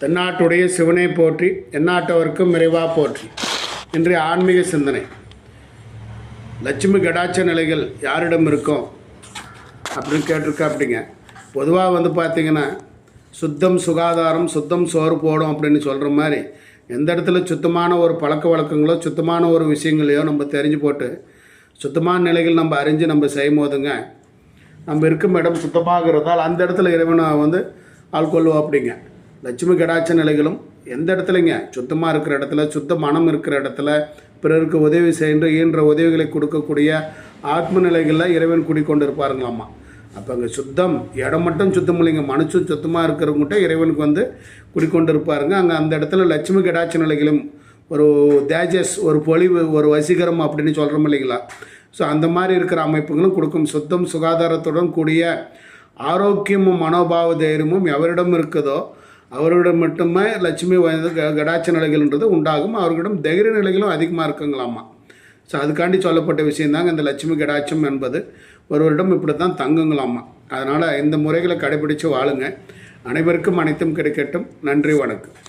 தென்னாட்டுடைய சிவனை போற்றி எந்நாட்டவர்க்கும் விரைவாக போற்றி. இன்றைய ஆன்மீக சிந்தனை. லட்சுமி கடாட்ச நிலைகள் யாரிடம் இருக்கும் அப்படின்னு கேட்டிருக்கா அப்படிங்க பொதுவாக வந்து பார்த்தீங்கன்னா சுத்தம் சுகாதாரம் சுத்தம் சோறு போடும் அப்படின்னு சொல்கிற மாதிரி எந்த இடத்துல சுத்தமான ஒரு பழக்க வழக்கங்களோ சுத்தமான ஒரு விஷயங்களையோ நம்ம தெரிஞ்சு போட்டு சுத்தமான நிலைகள் நம்ம அறிஞ்சு நம்ம செய்யும் போதுங்க நம்ம இருக்கும் இடம் சுத்தமாகிறதால் அந்த இடத்துல இறைவனை வந்து ஆள்கொள்வோம் அப்படிங்க லட்சுமி கடாட்ச நிலைகளும் எந்த இடத்துலைங்க? சுத்தமாக இருக்கிற இடத்துல சுத்த மனம் இருக்கிற இடத்துல பிறருக்கு உதவி செய்கின்ற இயன்ற உதவிகளை கொடுக்கக்கூடிய ஆத்ம நிலைகளில் இறைவன் குடிக்கொண்டு இருப்பாருங்களாம்மா அப்போ அங்கே சுத்தம் இடம் மட்டும் சுத்தம் இல்லைங்க. மனுஷன் சுத்தமாக இருக்கிறவங்ககிட்ட இறைவனுக்கு வந்து குடிக்கொண்டு இருப்பாருங்க அங்கே அந்த இடத்துல லட்சுமி கடாட்ச நிலைகளும் ஒரு தேஜஸ் ஒரு பொலிவு ஒரு வசீகரம் அப்படின்னு சொல்கிறோம் இல்லைங்களா? ஸோ அந்த மாதிரி இருக்கிற அமைப்புகளும் கொடுக்கும். சுத்தம் சுகாதாரத்துடன் கூடிய ஆரோக்கியமும் மனோபாவ தைரியமும் எவரிடம் இருக்குதோ அவரிடம் மட்டுமே லட்சுமி வாய்ந்த க- கடாட்ச நிலைகள்ன்றது உண்டாகும். அவர்களிடம் தைரிய நிலைகளும் அதிகமாக இருக்குங்களாமா. ஸோ அதுக்காண்டி சொல்லப்பட்ட விஷயந்தாங்க இந்த லட்சுமி கடாட்சம் என்பது. ஒருவரிடம் இப்படி தான் தங்குங்களாமா. அதனால் இந்த முறைகளை கடைபிடித்து வாழுங்க. அனைவருக்கும் அனைத்தும் கிடைக்கட்டும். நன்றி வணக்கம்.